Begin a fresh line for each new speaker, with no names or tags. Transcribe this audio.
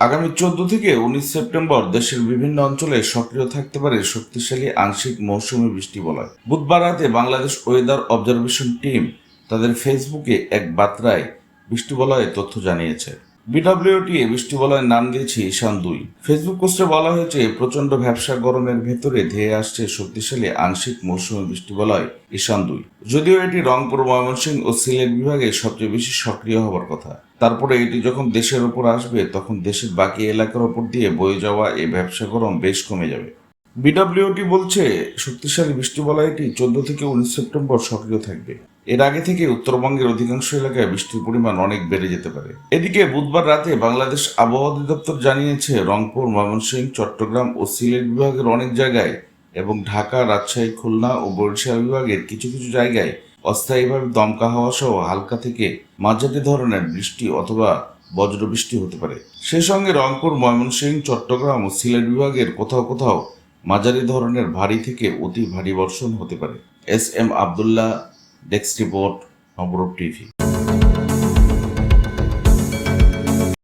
আগামী চোদ্দ থেকে উনিশ সেপ্টেম্বর দেশের বিভিন্ন অঞ্চলে সক্রিয় থাকতে পারে শক্তিশালী আংশিক মৌসুমী বৃষ্টি বলয়। বুধবার রাতে বাংলাদেশ ওয়েদার অবজারভেশন টিম তাদের ফেসবুকে এক বার্তায় বৃষ্টি বলয়ে তথ্য জানিয়েছে। বিডব্লিউটি এ বৃষ্টি বলয়ের নাম দিয়েছে ঈশান দুই। ফেসবুক পোস্টে বলা হয়েছে প্রচণ্ড ব্যবসা গরমের ভেতরে ধেয়ে আসছে শক্তিশালী আংশিক মৌসুমী বৃষ্টি বলয় ঈশান দুই। যদিও এটি রংপুর, ময়মনসিংহ ও সিলেট বিভাগে সবচেয়ে বেশি সক্রিয় হবার কথা। তারপরে এটি যখন দেশের ওপর আসবে, তখন দেশের বাকি এলাকার ওপর দিয়ে বয়ে যাওয়া এই ব্যবসা গরম বেশ কমে যাবে। বিডব্লিউটি বলছে, শক্তিশালী বৃষ্টি বলয়টি চোদ্দ থেকে উনিশ সেপ্টেম্বর সক্রিয় থাকবে। এর আগে থেকে উত্তরবঙ্গের অধিকাংশ এলাকায় বৃষ্টির পরিমাণ অনেক বেড়ে যেতে পারে। এদিকে বুধবার রাতে বাংলাদেশ আবহাওয়া অধিদপ্তর জানিয়েছে, রংপুর, ময়মনসিংহ, চট্টগ্রাম ও সিলেট বিভাগের অনেক জায়গায় এবং ঢাকা, রাজশাহী, খুলনা ও বরিশাল বিভাগের কিছু কিছু জায়গায় অস্থায়ীভাবে দমকা হাওয়া সহ হালকা থেকে মাঝারি ধরনের বৃষ্টি অথবা বজ্রবৃষ্টি হতে পারে। সেই সঙ্গে রংপুর, ময়মনসিংহ, চট্টগ্রাম ও সিলেট বিভাগের কোথাও কোথাও মাঝারি ধরনের ভারী থেকে অতি ভারী বর্ষণ হতে পারে। S M Abdullah desk report Nabarup TV